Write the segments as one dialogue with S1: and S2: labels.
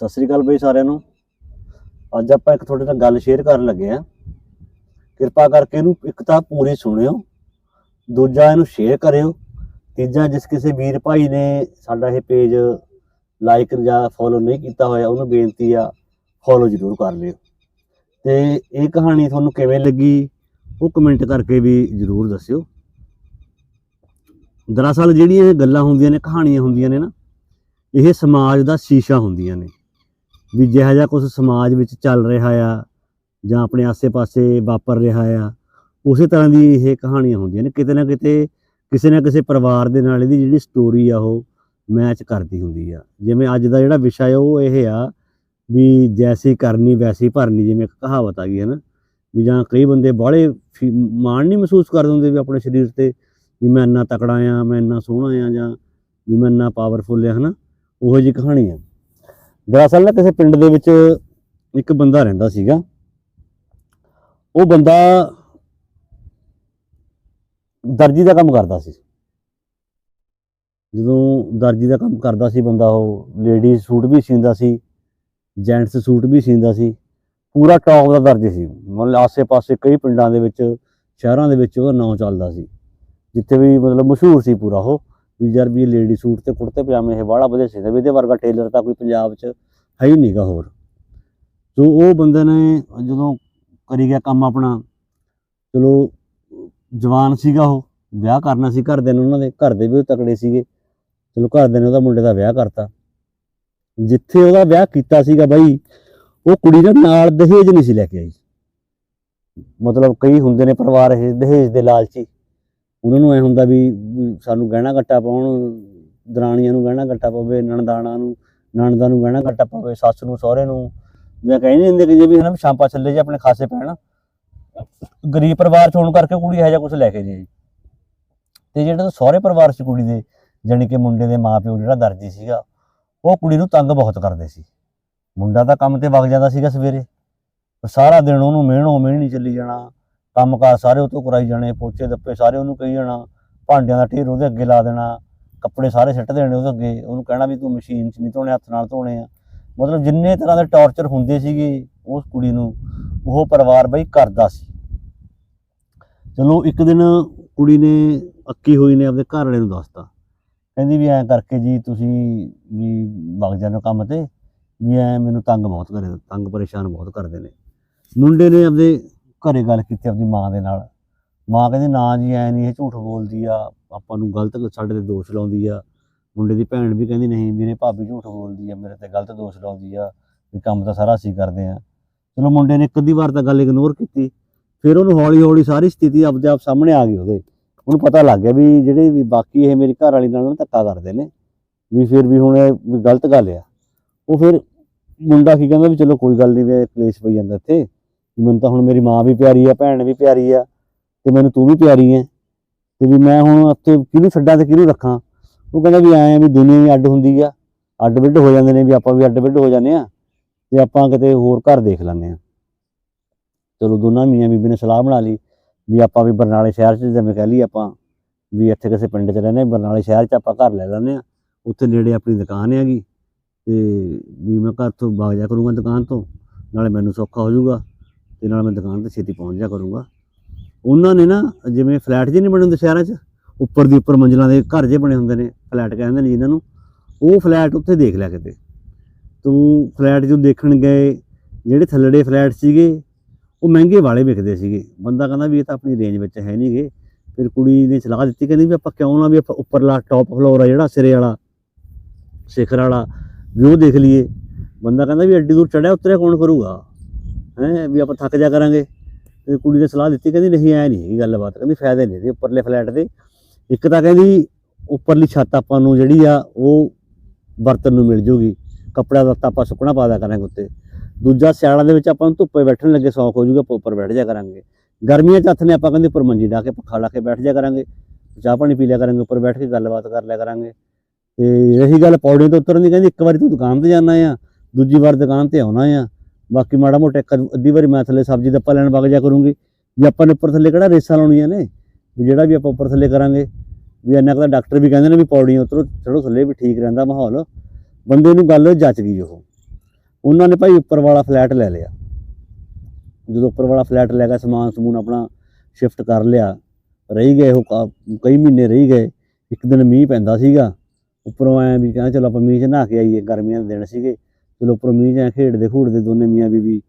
S1: ਸਤਿ ਸ੍ਰੀ ਅਕਾਲ ਬਈ ਸਾਰਿਆਂ ਨੂੰ। ਅੱਜ ਆਪਾਂ ਇੱਕ ਤੁਹਾਡੇ ਨਾਲ ਗੱਲ ਸ਼ੇਅਰ ਕਰਨ ਲੱਗੇ ਆ ਕਿਰਪਾ ਕਰਕੇ ਇਹਨੂੰ ਇੱਕ ਤਾਂ ਪੂਰੀ ਸੁਣਿਓ, ਦੂਜਾ ਇਹਨੂੰ ਸ਼ੇਅਰ ਕਰਿਓ, ਤੀਜਾ ਜਿਸ ਕਿਸੇ ਵੀਰ ਭਾਈ ਨੇ ਸਾਡਾ ਇਹ ਪੇਜ ਲਾਈਕ ਜਾਂ ਫੋਲੋ ਨਹੀਂ ਕੀਤਾ ਹੋਇਆ, ਉਹਨੂੰ ਬੇਨਤੀ ਆ ਫੋਲੋ ਜ਼ਰੂਰ ਕਰ ਲਿਓ। ਤੇ ਇਹ ਕਹਾਣੀ ਤੁਹਾਨੂੰ ਕਿਵੇਂ ਲੱਗੀ, ਉਹ ਕਮੈਂਟ ਕਰਕੇ ਵੀ ਜ਼ਰੂਰ ਦੱਸਿਓ। ਦਰਅਸਲ ਜਿਹੜੀਆਂ ਇਹ ਗੱਲਾਂ ਹੁੰਦੀਆਂ ਨੇ, ਕਹਾਣੀਆਂ ਹੁੰਦੀਆਂ ਨੇ ਨਾ, ਇਹ ਸਮਾਜ ਦਾ ਸ਼ੀਸ਼ਾ ਹੁੰਦੀਆਂ ਨੇ। ਵੀ ਜਿਹੋ ਜਿਹਾ ਕੁਝ ਸਮਾਜ ਵਿੱਚ ਚੱਲ ਰਿਹਾ ਆ ਜਾਂ ਆਪਣੇ ਆਸੇ-ਪਾਸੇ ਵਾਪਰ ਰਿਹਾ ਆ, ਉਸੇ ਤਰ੍ਹਾਂ ਦੀ ਇਹ ਕਹਾਣੀਆਂ ਹੁੰਦੀਆਂ ਨੇ। ਕਿਤੇ ਨਾ ਕਿਤੇ ਕਿਸੇ ਨਾ ਕਿਸੇ ਪਰਿਵਾਰ ਦੇ ਨਾਲ ਇਹਦੀ ਜਿਹੜੀ ਸਟੋਰੀ ਆ ਉਹ ਮੈਚ ਕਰਦੀ ਹੁੰਦੀ ਆ। ਜਿਵੇਂ ਅੱਜ ਦਾ ਜਿਹੜਾ ਵਿਸ਼ਾ ਆ, ਉਹ ਇਹ ਆ ਵੀ ਜੈਸੀ ਕਰਨੀ ਵੈਸੀ ਭਰਨੀ ਜਿਵੇਂ ਇੱਕ ਕਹਾਵਤ ਆ ਗਈ ਹੈ ਨਾ ਵੀ ਜਾਂ ਕਈ ਬੰਦੇ ਬਾਹਲੇ ਫੀ- ਮਾਣ ਨਹੀਂ ਮਹਿਸੂਸ ਕਰਦੇ ਹੁੰਦੇ ਵੀ ਆਪਣੇ ਸਰੀਰ ਤੇ ਵੀ ਮੈਂ ਇੰਨਾ ਤਕੜਾ ਆ, ਮੈਂ ਇੰਨਾ ਸੋਹਣਾ ਆ ਜਾਂ ਵੀ ਮੈਂ ਇੰਨਾ ਪਾਵਰਫੁਲ ਆ, ਹਨਾ? ਉਹੋ ਜਿਹੀ ਕਹਾਣੀ ਆ। ਦਰਅਸਲ ਨਾ ਕਿਸੇ ਪਿੰਡ ਦੇ ਵਿੱਚ ਇੱਕ ਬੰਦਾ ਰਹਿੰਦਾ ਸੀਗਾ। ਉਹ ਬੰਦਾ ਦਰਜੀ ਦਾ ਕੰਮ ਕਰਦਾ ਸੀ। ਜਦੋਂ ਦਰਜੀ ਦਾ ਕੰਮ ਕਰਦਾ ਸੀ ਬੰਦਾ, ਉਹ ਲੇਡੀਜ਼ ਸੂਟ ਵੀ ਸੀਂਦਾ ਸੀ ਜੈਂਟਸ ਸੂਟ ਵੀ ਸੀਂਦਾ ਸੀ। ਪੂਰਾ ਟੌਪ ਦਾ ਦਰਜੀ ਸੀ। ਮਤਲਬ ਆਸੇ-ਪਾਸੇ ਕਈ ਪਿੰਡਾਂ ਦੇ ਵਿੱਚ, ਸ਼ਹਿਰਾਂ ਦੇ ਵਿੱਚ ਉਹਦਾ ਨਾਂ ਚੱਲਦਾ ਸੀ। ਜਿੱਥੇ ਵੀ ਮਤਲਬ ਮਸ਼ਹੂਰ ਸੀ ਪੂਰਾ ਉਹ। ਵੀ ਯਾਰ ਵੀ ਲੇਡੀ ਸੂਟ ਤੇ ਕੁੜਤੇ ਪਜਾਮੇ ਇਹ ਬਾਹਲਾ ਵਧੀਆ ਸੀਗਾ ਵੀ ਇਹਦੇ ਵਰਗਾ ਟੇਲਰ ਤਾਂ ਕੋਈ ਪੰਜਾਬ 'ਚ ਹੈ ਹੀ ਨਹੀਂਗਾ ਹੋਰ। ਸੋ ਉਹ ਬੰਦੇ ਨੇ ਜਦੋਂ ਕਰੀ ਗਿਆ ਕੰਮ ਆਪਣਾ, ਚਲੋ ਜਵਾਨ ਸੀਗਾ ਉਹ, ਵਿਆਹ ਕਰਨਾ ਸੀ ਘਰਦਿਆਂ ਨੇ, ਉਹਨਾਂ ਦੇ ਘਰ ਦੇ ਵੀ ਉਹ ਤਕੜੇ ਸੀਗੇ। ਚਲੋ ਘਰਦਿਆਂ ਨੇ ਉਹਦਾ ਮੁੰਡੇ ਦਾ ਵਿਆਹ ਕਰਤਾ। ਜਿੱਥੇ ਉਹਦਾ ਵਿਆਹ ਕੀਤਾ ਸੀਗਾ ਬਾਈ, ਉਹ ਕੁੜੀ ਦਾ ਨਾਲ ਦਹੇਜ ਨਹੀਂ ਸੀ ਲੈ ਕੇ ਆਈ। ਮਤਲਬ ਕਈ ਹੁੰਦੇ ਨੇ ਪਰਿਵਾਰ ਇਹ ਦਹੇਜ ਦੇ ਲਾਲਚੀ। ਉਹਨਾਂ ਨੂੰ ਐ ਹੁੰਦਾ ਵੀ ਸਾਨੂੰ ਗਹਿਣਾ ਗੱਟਾ ਪਾਉਣ, ਦਰਾਣੀਆਂ ਨੂੰ ਗਹਿਣਾ ਗੱਟਾ ਪਵੇ, ਨਣਦਾਣਾ ਨੂੰ, ਨਣਦਾਂ ਨੂੰ ਗਹਿਣਾ ਗੱਟਾ ਪਵੇ, ਸੱਸ ਨੂੰ, ਸਹੁਰੇ ਨੂੰ। ਮੈਂ ਕਹਿ ਨਹੀਂ ਦਿੰਦੇ ਕਿ ਜੇ ਵੀ ਹਨਾ ਵੀ ਸ਼ਾਂਪਾ ਚੱਲੇ ਜੇ ਆਪਣੇ ਖਾਸੇ ਪੈਣ, ਗਰੀਬ ਪਰਿਵਾਰ ਚ ਹੋਣ ਕਰਕੇ ਕੁੜੀ ਇਹੋ ਜਿਹਾ ਕੁਝ ਲੈ ਕੇ ਨਹੀਂ ਤੇ ਜਿਹੜਾ ਸਹੁਰੇ ਪਰਿਵਾਰ ਚ ਕੁੜੀ ਦੇ, ਜਾਣੀ ਕਿ ਮੁੰਡੇ ਦੇ ਮਾਪਿਓ ਜਿਹੜਾ ਦਰਜੀ ਸੀਗਾ, ਉਹ ਕੁੜੀ ਨੂੰ ਤੰਗ ਬਹੁਤ ਕਰਦੇ ਸੀ। ਮੁੰਡਾ ਤਾਂ ਕੰਮ ਤੇ ਵਗ ਜਾਂਦਾ ਸੀਗਾ ਸਵੇਰੇ ਸਾਰਾ ਦਿਨ ਉਹਨੂੰ ਮਿਹਣੋ ਮਿਹਣੀ ਚੱਲੀ ਜਾਣਾ। ਕੰਮਕਾਰ ਸਾਰੇ ਉਹ ਤੋਂ ਕਰਾਈ ਜਾਣੇ, ਪੋਚੇ ਦੱਪੇ ਸਾਰੇ ਉਹਨੂੰ ਕਹੀ ਜਾਣਾ, ਭਾਂਡਿਆਂ ਦਾ ਢੇਰ ਉਹਦੇ ਅੱਗੇ ਲਾ ਦੇਣਾ, ਕੱਪੜੇ ਸਾਰੇ ਸਿੱਟ ਦੇਣੇ ਉਹਦੇ ਅੱਗੇ, ਉਹਨੂੰ ਕਹਿਣਾ ਵੀ ਤੂੰ ਮਸ਼ੀਨ 'ਚ ਨਹੀਂ ਧੋਣੇ, ਹੱਥ ਨਾਲ ਧੋਣੇ ਆ। ਮਤਲਬ ਜਿੰਨੇ ਤਰ੍ਹਾਂ ਦੇ ਟੌਰਚਰ ਹੁੰਦੇ ਸੀਗੇ ਉਸ ਕੁੜੀ ਨੂੰ, ਉਹ ਪਰਿਵਾਰ ਬਈ ਕਰਦਾ ਸੀ। ਚਲੋ ਇੱਕ ਦਿਨ ਕੁੜੀ ਨੇ ਅੱਕੀ ਹੋਈ ਨੇ ਆਪਣੇ ਘਰ ਵਾਲੇ ਨੂੰ ਦੱਸਤਾ। ਕਹਿੰਦੀ ਵੀ ਐਂ ਕਰਕੇ ਜੀ ਤੁਸੀਂ ਵੀ ਵਗ ਜਾਂਦੇ ਹੋ ਕੰਮ ਤੇ, ਵੀ ਐ ਮੈਨੂੰ ਤੰਗ ਬਹੁਤ ਕਰੇ, ਤੰਗ ਪਰੇਸ਼ਾਨ ਬਹੁਤ ਕਰਦੇ ਨੇ। ਮੁੰਡੇ ਨੇ ਆਪਣੇ ਘਰੇ ਗੱਲ ਕੀਤੀ ਆਪਣੀ ਮਾਂ ਦੇ ਨਾਲ। ਮਾਂ ਕਹਿੰਦੀ, ਨਾ ਜੀ, ਐ ਨਹੀਂ, ਇਹ ਝੂਠ ਬੋਲਦੀ ਆ, ਆਪਾਂ ਨੂੰ ਗਲਤ ਸਾਡੇ ਤੇ ਦੋਸ਼ ਲਾਉਂਦੀ ਆ। ਮੁੰਡੇ ਦੀ ਭੈਣ ਵੀ ਕਹਿੰਦੀ, ਨਹੀਂ ਮੇਰੇ ਭਾਬੀ ਝੂਠ ਬੋਲਦੀ ਆ, ਮੇਰੇ ਤੇ ਗਲਤ ਦੋਸ਼ ਲਾਉਂਦੀ ਆ, ਵੀ ਕੰਮ ਤਾਂ ਸਾਰਾ ਅਸੀਂ ਕਰਦੇ ਆ। ਚਲੋ ਮੁੰਡੇ ਨੇ ਇੱਕ ਅੱਧੀ ਵਾਰ ਤਾਂ ਗੱਲ ਇਗਨੋਰ ਕੀਤੀ, ਫਿਰ ਉਹਨੂੰ ਹੌਲੀ ਹੌਲੀ ਸਾਰੀ ਸਥਿਤੀ ਆਪਦੇ ਆਪ ਸਾਹਮਣੇ ਆ ਗਈ ਉਹਦੇ। ਉਹਨੂੰ ਪਤਾ ਲੱਗ ਗਿਆ ਵੀ ਜਿਹੜੇ ਵੀ ਬਾਕੀ ਇਹ ਮੇਰੀ ਘਰ ਵਾਲੀ ਨਾਲ ਧੱਕਾ ਕਰਦੇ ਨੇ, ਵੀ ਫਿਰ ਵੀ ਹੁਣ ਇਹ ਵੀ ਗਲਤ ਗੱਲ ਆ। ਉਹ ਫਿਰ ਮੁੰਡਾ ਕੀ ਕਹਿੰਦਾ ਵੀ ਚਲੋ ਕੋਈ ਗੱਲ ਨਹੀਂ, ਵੀ ਕਲੇਸ਼ ਪਈ ਜਾਂਦਾ ਇੱਥੇ। ਮੈਨੂੰ ਤਾਂ ਹੁਣ ਮੇਰੀ ਮਾਂ ਵੀ ਪਿਆਰੀ ਆ, ਭੈਣ ਵੀ ਪਿਆਰੀ ਆ, ਤੇ ਮੈਨੂੰ ਤੂੰ ਵੀ ਪਿਆਰੀ ਐ ਤੇ ਵੀ ਮੈਂ ਹੁਣ ਉੱਥੇ ਕਿਹਨੂੰ ਛੱਡਾਂ ਤੇ ਕਿਹਨੂੰ ਰੱਖਾਂ? ਉਹ ਕਹਿੰਦਾ ਵੀ ਐਂ ਆ ਵੀ ਦੁਨੀਆ ਵੀ ਅੱਡ ਹੁੰਦੀ ਆ, ਅੱਡ ਵਿੱਡ ਹੋ ਜਾਂਦੇ ਨੇ ਵੀ ਆਪਾਂ ਵੀ ਅੱਡ ਬਿੱਡ ਹੋ ਜਾਂਦੇ ਆ, ਤੇ ਆਪਾਂ ਕਿਤੇ ਹੋਰ ਘਰ ਦੇਖ ਲੈਂਦੇ ਆ। ਚਲੋ ਦੋਨਾਂ ਮੀਆਂ ਬੀਬੀ ਨੇ ਸਲਾਹ ਬਣਾ ਲਈ ਵੀ ਆਪਾਂ ਵੀ ਬਰਨਾਲੇ ਸ਼ਹਿਰ 'ਚ ਜਿਵੇਂ ਕਹਿ ਲਈ ਆਪਾਂ, ਵੀ ਇੱਥੇ ਕਿਸੇ ਪਿੰਡ 'ਚ ਰਹਿੰਦੇ ਬਰਨਾਲੇ ਸ਼ਹਿਰ 'ਚ ਆਪਾਂ ਘਰ ਲੈ ਲੈਂਦੇ ਆ। ਉੱਥੇ ਨੇੜੇ ਆਪਣੀ ਦੁਕਾਨ ਹੈਗੀ, ਤੇ ਵੀ ਮੈਂ ਘਰ ਤੋਂ ਵਗ ਜਾ ਕਰੂੰਗਾ ਦੁਕਾਨ ਤੋਂ, ਨਾਲੇ ਮੈਨੂੰ ਸੌਖਾ ਹੋ ਜਾਊਗਾ। ਤੇ ਨਾਲ ਮੈਂ ਦੁਕਾਨ ਤੇ ਛੇਤੀ ਪਹੁੰਚ ਜਾ ਕਰੂੰਗਾ। ਉਹਨਾਂ ਨੇ ਨਾ ਜਿਵੇਂ ਫਲੈਟ ਜਿਹੇ ਨਹੀਂ ਬਣੇ ਹੁੰਦੇ ਸ਼ਹਿਰਾਂ 'ਚ, ਉੱਪਰ ਦੀ ਉੱਪਰ ਮੰਜ਼ਲਾਂ ਦੇ ਘਰ ਜੇ ਬਣੇ ਹੁੰਦੇ ਨੇ ਫਲੈਟ ਕਹਿੰਦੇ ਨੇ ਜਿਨ੍ਹਾਂ ਨੂੰ, ਉਹ ਫਲੈਟ ਉੱਥੇ ਦੇਖ ਲਿਆ ਕਿਤੇ। ਤੂੰ ਫਲੈਟ ਜੋ ਦੇਖਣ ਗਏ, ਜਿਹੜੇ ਥੱਲੜੇ ਫਲੈਟ ਸੀਗੇ, ਉਹ ਮਹਿੰਗੇ ਵਾਲੇ ਵਿਕਦੇ ਸੀਗੇ। ਬੰਦਾ ਕਹਿੰਦਾ ਵੀ ਇਹ ਤਾਂ ਆਪਣੀ ਰੇਂਜ ਵਿੱਚ ਹੈ ਨਹੀਂਗੇ ਫਿਰ ਕੁੜੀ ਨੇ ਸਲਾਹ ਦਿੱਤੀ, ਕਹਿੰਦੀ ਵੀ ਆਪਾਂ ਕਿਉਂ ਨਾ ਵੀ ਆਪਾਂ ਉੱਪਰਲਾ ਟੌਪ ਫਲੋਰ ਆ ਜਿਹੜਾ ਸਿਰੇ ਵਾਲਾ, ਸਿਖਰ ਵਾਲਾ, ਵੀ ਉਹ ਦੇਖ ਲਈਏ। ਬੰਦਾ ਕਹਿੰਦਾ ਵੀ ਐਡੀ ਦੂਰ ਚੜਿਆ, ਉਤਰਿਆ ਕੌਣ ਕਰੂਗਾ? ਹੈ, ਵੀ ਆਪਾਂ ਥੱਕ ਜਾ ਕਰਾਂਗੇ। ਤੇ ਕੁੜੀ ਨੇ ਸਲਾਹ ਦਿੱਤੀ, ਕਹਿੰਦੀ, ਨਹੀਂ, ਐ ਨਹੀਂ ਹੈਗੀ ਗੱਲਬਾਤ। ਕਹਿੰਦੀ, ਫਾਇਦੇ ਨਹੀਂ ਇਹਦੇ ਉੱਪਰਲੇ ਫਲੈਟ ਦੇ। ਇੱਕ ਤਾਂ ਕਹਿੰਦੀ, ਉੱਪਰਲੀ ਛੱਤ ਆਪਾਂ ਨੂੰ ਜਿਹੜੀ ਆ, ਉਹ ਬਰਤਨ ਨੂੰ ਮਿਲ ਜੂਗੀ। ਕੱਪੜਾ ਦਾ ਆਪਾਂ ਸੁੱਕਣਾ ਪਾ ਕਰਾਂਗੇ ਉੱਤੇ। ਦੂਜਾ, ਸਿਆਲਾਂ ਦੇ ਵਿੱਚ ਆਪਾਂ ਨੂੰ ਧੁੱਪੇ ਬੈਠਣ ਲੱਗੇ ਸੌਖ ਹੋ ਜੂਗਾ, ਆਪਾਂ ਉੱਪਰ ਬੈਠ ਜਾ ਕਰਾਂਗੇ। ਗਰਮੀਆਂ ਚ ਹੱਥ ਨੇ ਆਪਾਂ ਕਹਿੰਦੇ ਉੱਪਰ ਮੰਜੀ ਢਾ ਕੇ ਪੱਖਾ ਲਾ ਕੇ ਬੈਠ ਜਾ ਕਰਾਂਗੇ। ਚਾਹ ਪਾਣੀ ਪੀ ਲਿਆ ਕਰਾਂਗੇ, ਉੱਪਰ ਬੈਠ ਕੇ ਗੱਲਬਾਤ ਕਰ ਲਿਆ ਕਰਾਂਗੇ। ਤੇ ਰਹੀ ਗੱਲ ਪੌੜੀਆਂ ਤੋਂ ਉਤਰਨ ਦੀ, ਕਹਿੰਦੀ, ਇੱਕ ਵਾਰੀ ਤੂੰ ਦੁਕਾਨ ਤੇ ਜਾਣਾ ਆ, ਦੂਜੀ ਵਾਰ ਦੁਕਾਨ ਤੇ ਆਉਣਾ ਆ। ਬਾਕੀ ਮਾੜਾ ਮੋਟਾ ਇੱਕ ਅੱਧੀ ਵਾਰੀ ਮੈਂ ਥੱਲੇ ਸਬਜ਼ੀ ਦਾ ਲੈਣ ਵਗ ਜਾ ਕਰੂੰਗੀ। ਵੀ ਆਪਾਂ ਨੇ ਉੱਪਰ ਥੱਲੇ ਕਿਹੜਾ ਰੇਸਾਂ ਲਾਉਣੀਆਂ ਨੇ? ਵੀ ਜਿਹੜਾ ਵੀ ਆਪਾਂ ਉੱਪਰ ਥੱਲੇ ਕਰਾਂਗੇ। ਵੀ ਇੰਨਾ ਕੁ ਤਾਂ ਡਾਕਟਰ ਵੀ ਕਹਿੰਦੇ ਨੇ ਵੀ ਪੌੜੀਆਂ ਉਤਰੋ ਚੜੋ ਥੱਲੇ ਵੀ ਠੀਕ ਰਹਿੰਦਾ ਮਾਹੌਲ। ਬੰਦੇ ਨੂੰ ਗੱਲ ਜੱਚ ਗਈ ਉਹ। ਉਹਨਾਂ ਨੇ ਭਾਈ ਉੱਪਰ ਵਾਲਾ ਫਲੈਟ ਲੈ ਲਿਆ। ਜਦੋਂ ਉੱਪਰ ਵਾਲਾ ਫਲੈਟ ਲੈ ਗਿਆ, ਸਮਾਨ ਸਮੂਨ ਆਪਣਾ ਸ਼ਿਫਟ ਕਰ ਲਿਆ। ਰਹੀ ਗਏ ਉਹ ਕਾ- ਕਈ ਮਹੀਨੇ ਰਹੀ ਗਏ। ਇੱਕ ਦਿਨ ਮੀਂਹ ਪੈਂਦਾ ਸੀਗਾ। ਉੱਪਰੋਂ ਐ ਵੀ ਕਹਿੰਦਾ ਚਲੋ ਆਪਾਂ ਮੀਂਹ 'ਚ ਨਹਾ ਕੇ ਆਈਏ, ਗਰਮੀਆਂ ਦੇ ਦਿਨ ਸੀਗੇ। ਚਲੋ ਉੱਪਰ ਮੀਂਹ 'ਚ ਖੇਡਦੇ ਖੂਡਦੇ ਦੋਨੇ ਮੀਆਂ ਬੀਬੀ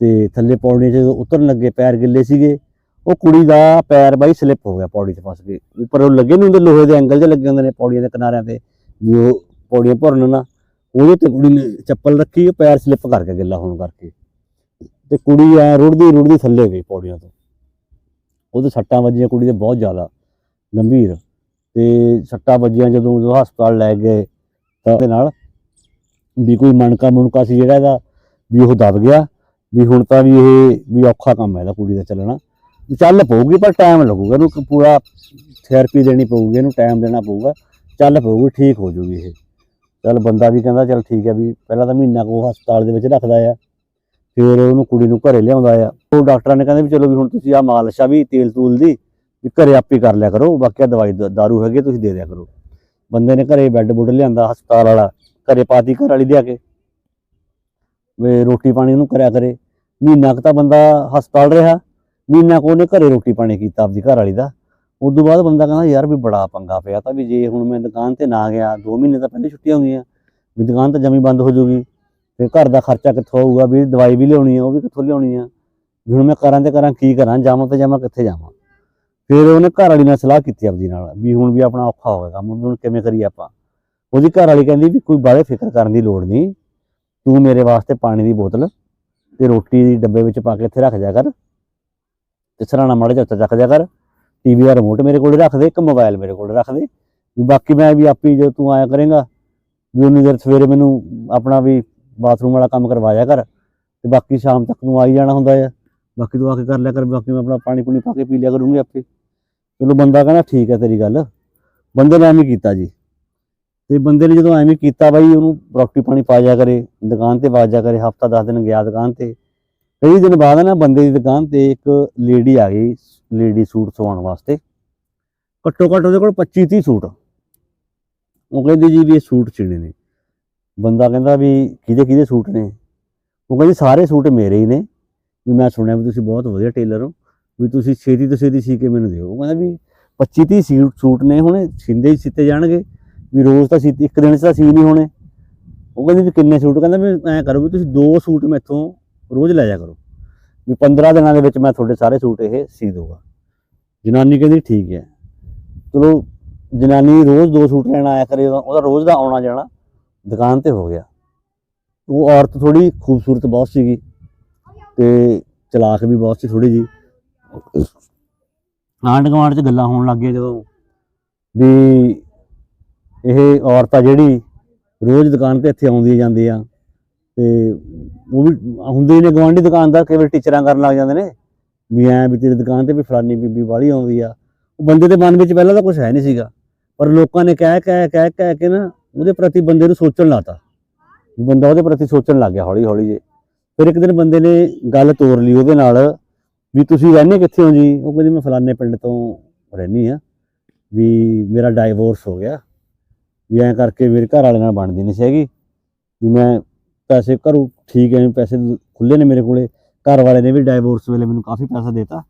S1: ਤੇ ਥੱਲੇ ਪੌੜੀਆਂ 'ਚ ਉਤਰਨ ਲੱਗੇ, ਪੈਰ ਗਿੱਲੇ ਸੀਗੇ, ਉਹ ਕੁੜੀ ਦਾ ਪੈਰ ਬਾਈ ਸਲਿੱਪ ਹੋ ਗਿਆ ਪੌੜੀ 'ਚ ਫਸ ਕੇ। ਉੱਪਰ ਉਹ ਲੱਗੇ ਨਹੀਂ ਹੁੰਦੇ, ਲੋਹੇ ਦੇ ਐਂਗਲ 'ਚ ਲੱਗੇ ਹੁੰਦੇ ਨੇ ਪੌੜੀਆਂ ਦੇ ਕਿਨਾਰਿਆਂ ਤੇ, ਵੀ ਉਹ ਪੌੜੀਆਂ ਭਰਨ ਨਾ। ਉਹਦੇ ਤੇ ਕੁੜੀ ਨੇ ਚੱਪਲ ਰੱਖੀ, ਉਹ ਪੈਰ ਸਲਿੱਪ ਕਰਕੇ ਗਿੱਲਾ ਹੋਣ ਕਰਕੇ। ਤੇ ਕੁੜੀ ਐ ਰੁੜਦੀ ਰੁੜਦੀ ਥੱਲੇ ਗਈ ਪੌੜੀਆਂ ਤੋਂ। ਉਹਦੇ ਸੱਟਾਂ ਵੱਜੀਆਂ ਕੁੜੀ ਦੇ ਬਹੁਤ ਜ਼ਿਆਦਾ, ਗੰਭੀਰ। ਤੇ ਸੱਟਾਂ ਵੱਜੀਆਂ ਜਦੋਂ ਉਹ ਹਸਪਤਾਲ ਲੈ ਗਏ ਤਾਂ ਉਹਦੇ ਨਾਲ ਵੀ ਕੋਈ ਮਣਕਾ ਮੁਣਕਾ ਸੀ ਜਿਹੜਾ ਇਹਦਾ ਵੀ ਉਹ ਦਬ ਗਿਆ ਵੀ ਹੁਣ ਤਾਂ ਵੀ ਇਹ ਵੀ ਔਖਾ ਕੰਮ ਹੈ ਇਹਦਾ ਕੁੜੀ ਦਾ ਚੱਲਣਾ। ਵੀ ਚੱਲ ਪਊਗੀ ਪਰ ਟਾਈਮ ਲੱਗੂਗਾ ਇਹਨੂੰ ਪੂਰਾ ਥੈਰੇਪੀ ਦੇਣੀ ਪਊਗੀ ਇਹਨੂੰ ਟਾਈਮ ਦੇਣਾ ਪਊਗਾ ਚੱਲ ਪਊਗੀ ਠੀਕ ਹੋ ਜੂਗੀ ਇਹ। ਚੱਲ ਬੰਦਾ ਵੀ ਕਹਿੰਦਾ ਚੱਲ ਠੀਕ ਹੈ ਵੀ ਪਹਿਲਾਂ ਤਾਂ ਮਹੀਨਾ ਕੋ ਹਸਪਤਾਲ ਦੇ ਵਿੱਚ ਰੱਖਦਾ ਆ ਫਿਰ ਉਹਨੂੰ ਕੁੜੀ ਨੂੰ ਘਰੇ ਲਿਆਉਂਦਾ ਆ। ਉਹ ਡਾਕਟਰਾਂ ਨੇ ਕਹਿੰਦੇ ਵੀ ਚਲੋ ਵੀ ਹੁਣ ਤੁਸੀਂ ਆ ਮਾਲਿਸ਼ ਆ ਵੀ ਤੇਲ ਤੂਲ ਦੀ ਵੀ ਘਰੇ ਆਪੇ ਕਰ ਲਿਆ ਕਰੋ ਬਾਕੀ ਆਹ ਦਵਾਈ ਦ- ਦਾਰੂ ਹੈਗੀ ਆ, ਤੁਸੀਂ ਦੇ ਦਿਆ ਕਰੋ। ਬੰਦੇ ਨੇ ਘਰੇ ਬੈੱਡ ਬੁੱਡ ਲਿਆਂਦਾ ਹਸਪਤਾਲ ਵਾਲਾ ਘਰੇ ਪਾਤੀ ਘਰ ਵਾਲੀ ਲਿਆ ਕੇ। ਵੇ ਰੋਟੀ ਪਾਣੀ ਉਹਨੂੰ ਕਰਿਆ ਕਰੇ। ਮਹੀਨਾ ਕੁ ਤਾਂ ਬੰਦਾ ਹਸਪਤਾਲ ਰਿਹਾ। ਮਹੀਨਾ ਕੁ ਉਹਨੇ ਘਰੇ ਰੋਟੀ ਪਾਣੀ ਕੀਤਾ ਆਪਦੀ ਘਰ ਵਾਲੀ ਦਾ। ਉਸ ਤੋਂ ਬਾਅਦ ਬੰਦਾ ਕਹਿੰਦਾ, ਯਾਰ ਵੀ ਬੜਾ ਪੰਗਾ ਪਿਆ ਤਾਂ ਵੀ ਜੇ ਹੁਣ ਮੈਂ ਦੁਕਾਨ ਤੇ ਨਾ ਗਿਆ 2 ਮਹੀਨੇ ਤਾਂ ਪਹਿਲੇ ਛੁੱਟੀਆਂ ਹੋ ਗਈਆਂ ਵੀ ਦੁਕਾਨ ਤਾਂ ਜਮੀ ਬੰਦ ਹੋ ਜੂਗੀ। ਤੇ ਘਰ ਦਾ ਖਰਚਾ ਕਿੱਥੋਂ ਆਊਗਾ? ਵੀ ਦਵਾਈ ਵੀ ਲਿਆਉਣੀ ਆ, ਉਹ ਵੀ ਕਿੱਥੋਂ ਲਿਆਉਣੀ ਆ? ਵੀ ਹੁਣ ਮੈਂ ਕਰਾਂ ਤੇ ਕਰਾਂ, ਕੀ ਕਰਾਂ? ਜਾਵਾਂ ਤੇ ਜਾਵਾਂ, ਕਿੱਥੇ ਜਾਵਾਂ? ਫਿਰ ਉਹਨੇ ਘਰ ਵਾਲੀ ਨਾਲ ਸਲਾਹ ਕੀਤੀ ਆਪਦੀ ਨਾਲ, ਵੀ ਹੁਣ ਵੀ ਆਪਣਾ ਔਖਾ ਹੋ ਗਿਆ ਕੰਮ, ਵੀ ਹੁਣ ਕਿਵੇਂ ਕਰੀਏ ਆਪਾਂ? ਉਹਦੀ ਘਰ ਵਾਲੀ ਕਹਿੰਦੀ ਵੀ ਕੋਈ ਬਾਹਲੇ ਫਿਕਰ ਕਰਨ ਦੀ ਲੋੜ ਨਹੀਂ। ਤੂੰ ਮੇਰੇ ਵਾਸਤੇ ਪਾਣੀ ਦੀ ਬੋਤਲ ਤੇ ਰੋਟੀ ਦੀ ਡੱਬੇ ਵਿੱਚ ਪਾ ਕੇ ਇੱਥੇ ਰੱਖ ਜਾ ਕਰ। ਤੇ ਸਰਾਣਾ ਮਾੜਾ ਜਿਹਾ ਉੱਤੇ ਰੱਖ ਜਾ ਕਰ। ਟੀਵੀ ਦਾ ਰਿਮੋਟ ਮੇਰੇ ਕੋਲ ਰੱਖ ਦੇ, ਇੱਕ ਮੋਬਾਈਲ ਮੇਰੇ ਕੋਲ ਰੱਖ ਦੇ। ਵੀ ਬਾਕੀ ਮੈਂ ਵੀ ਆਪੀ ਜੋ ਤੂੰ ਆਇਆ ਕਰੇਗਾ, ਵੀ ਉਨੀ ਦੇਰ ਸਵੇਰੇ ਮੈਨੂੰ ਆਪਣਾ ਵੀ ਬਾਥਰੂਮ ਵਾਲਾ ਕੰਮ ਕਰਵਾਇਆ ਕਰ। ਤੇ ਬਾਕੀ ਸ਼ਾਮ ਤੱਕ ਨੂੰ ਆਈ ਜਾਣਾ ਹੁੰਦਾ ਆ। ਬਾਕੀ ਤੂੰ ਆ ਕੇ ਕਰ ਲਿਆ ਕਰ, ਬਾਕੀ ਮੈਂ ਆਪਣਾ ਪਾਣੀ ਪੂਣੀ ਪਾ ਕੇ ਪੀ ਲਿਆ ਕਰੂੰਗੀ ਆਪੇ। ਚਲੋ ਬੰਦਾ ਕਹਿੰਦਾ ਠੀਕ ਹੈ ਤੇਰੀ ਗੱਲ। ਬੰਦੇ ਨੇ ਐਵੇਂ ਕੀਤਾ ਜੀ। ਤੇ ਬੰਦੇ ਨੇ ਜਦੋਂ ਐਵੇਂ ਕੀਤਾ ਬਾਈ, ਉਹਨੂੰ ਰੋਟੀ ਪਾਣੀ ਪਾ ਜਾ ਕਰੇ, ਦੁਕਾਨ ਤੇ ਵਾਜਾ ਕਰੇ, ਹਫਤਾ 10 ਦਿਨ ਗਿਆ ਦੁਕਾਨ ਤੇ। ਕਈ ਦਿਨ ਬਾਅਦ ਨਾ ਬੰਦੇ ਦੀ ਦੁਕਾਨ ਤੇ ਇੱਕ ਲੇਡੀ ਆ ਗਈ, ਲੇਡੀ ਸੂਟ ਸਵਾਉਣ ਵਾਸਤੇ। ਘੱਟੋ ਘੱਟ ਉਹਦੇ ਕੋਲ 25 30 ਸੂਟ। ਉਹ ਕਹਿੰਦੀ ਜੀ ਵੀ ਇਹ ਸੂਟ ਚੀਣੇ ਨੇ। ਬੰਦਾ ਕਹਿੰਦਾ ਵੀ ਕਿਹਦੇ ਕਿਹਦੇ ਸੂਟ ਨੇ? ਉਹ ਕਹਿੰਦੀ ਸਾਰੇ ਸੂਟ ਮੇਰੇ ਹੀ ਨੇ। ਵੀ ਮੈਂ ਸੁਣਿਆ ਵੀ ਤੁਸੀਂ ਬਹੁਤ ਵਧੀਆ ਟੇਲਰ ਹੋ। ਵੀ ਤੁਸੀਂ ਛੇਤੀ ਤੋਂ ਛੇਤੀ ਸੀ ਕੇ ਮੈਨੂੰ ਦਿਓ। ਉਹ ਕਹਿੰਦਾ ਵੀ 25 30 ਸੂਟ ਸੂਟ ਨੇ ਹੁਣ ਸਿੰਦੇ ਹੀ ਸਿੱਤੇ ਜਾਣਗੇ। ਵੀ ਰੋਜ਼ ਤਾਂ ਸੀ, ਇੱਕ ਦਿਨ 'ਚ ਤਾਂ ਸੀ ਨਹੀਂ ਹੋਣੇ। ਉਹ ਕਹਿੰਦੀ ਵੀ ਕਿੰਨੇ ਸੂਟ, ਕਹਿੰਦਾ ਵੀ ਐਂ ਕਰੋ ਵੀ ਤੁਸੀਂ ਦੋ ਸੂਟ ਮੈਥੋਂ ਰੋਜ਼ ਲੈ ਜਾ ਕਰੋ। ਵੀ 15 ਦਿਨਾਂ ਦੇ ਵਿੱਚ ਮੈਂ ਤੁਹਾਡੇ ਸਾਰੇ ਸੂਟ ਇਹ ਸੀ ਦੂੰਗਾ ਜਨਾਨੀ ਕਹਿੰਦੀ ਠੀਕ ਹੈ। ਚਲੋ, ਜਨਾਨੀ ਰੋਜ਼ ਦੋ ਸੂਟ ਲੈਣ ਆਇਆ ਕਰੇ, ਉਹਦਾ ਉਹਦਾ ਰੋਜ਼ ਦਾ ਆਉਣਾ ਜਾਣਾ ਦੁਕਾਨ ਤੇ ਹੋ ਗਿਆ। ਉਹ ਔਰਤ ਥੋੜੀ ਖੂਬਸੂਰਤ ਬਹੁਤ ਸੀਗੀ ਤੇ ਚਲਾਕ ਵੀ ਬਹੁਤ ਸੀ ਥੋੜੀ ਜੀ ਆਂਢ ਗੁਆਂਢ ਚ ਗੱਲਾਂ ਹੋਣ ਲੱਗ ਗਈਆਂ ਜਦੋਂ ਵੀ ਇਹ ਔਰਤ ਆ ਜਿਹੜੀ ਰੋਜ਼ ਦੁਕਾਨ ਤੇ ਇੱਥੇ ਆਉਂਦੀ ਜਾਂਦੀ ਆ ਤੇ ਉਹ ਵੀ ਹੁੰਦੇ ਹੀ ਨੇ ਗਵਾਂਢੀ ਦੁਕਾਨਦਾਰ ਕਈ ਵਾਰ ਟੀਚਰਾਂ ਕਰਨ ਲੱਗ ਜਾਂਦੇ ਨੇ ਵੀ ਐ ਵੀ ਤੇਰੀ ਦੁਕਾਨ ਤੇ ਵੀ ਫਲਾਨੀ ਬੀਬੀ ਵਾਲੀ ਆਉਂਦੀ ਆ। ਉਹ ਬੰਦੇ ਦੇ ਮਨ ਵਿੱਚ ਪਹਿਲਾਂ ਤਾਂ ਕੁਝ ਹੈ ਨਹੀਂ ਸੀਗਾ, ਪਰ ਲੋਕਾਂ ਨੇ ਕਹਿ ਕਹਿ ਕਹਿ ਕਹਿ ਕੇ ਨਾ ਉਹਦੇ ਪ੍ਰਤੀ ਬੰਦੇ ਨੂੰ ਸੋਚਣ ਲਾਤਾ। ਵੀ ਬੰਦਾ ਉਹਦੇ ਪ੍ਰਤੀ ਸੋਚਣ ਲੱਗ ਗਿਆ ਹੌਲੀ ਹੌਲੀ ਜੇ। ਫਿਰ ਇੱਕ ਦਿਨ ਬੰਦੇ ਨੇ ਗੱਲ ਤੋਰ ਲਈ ਉਹਦੇ ਨਾਲ ਵੀ ਤੁਸੀਂ ਰਹਿੰਦੇ ਕਿੱਥੇ ਹੋ ਜੀ? ਉਹ ਕਹਿੰਦੀ, ਮੈਂ ਫਲਾਨੇ ਪਿੰਡ ਤੋਂ ਰਹਿੰਦੀ ਆ ਵੀ ਮੇਰਾ ਡਾਈਵੋਰਸ ਹੋ ਗਿਆ। ਵੀ ਐਂ ਕਰਕੇ ਮੇਰੇ ਘਰ ਵਾਲੇ ਨਾਲ ਬਣਦੀ ਨਹੀਂ ਸੀਗੀ। ਵੀ ਮੈਂ ਪੈਸੇ ਘਰੋਂ ਠੀਕ ਹੈ ਪੈਸੇ ਖੁੱਲੇ ਨੇ ਮੇਰੇ ਕੋਲੇ। ਘਰ ਵਾਲੇ ਨੇ ਵੀ ਡਾਈਵੋਰਸ ਵੇਲੇ ਮੈਨੂੰ ਕਾਫੀ ਪੈਸਾ ਦਿੱਤਾ।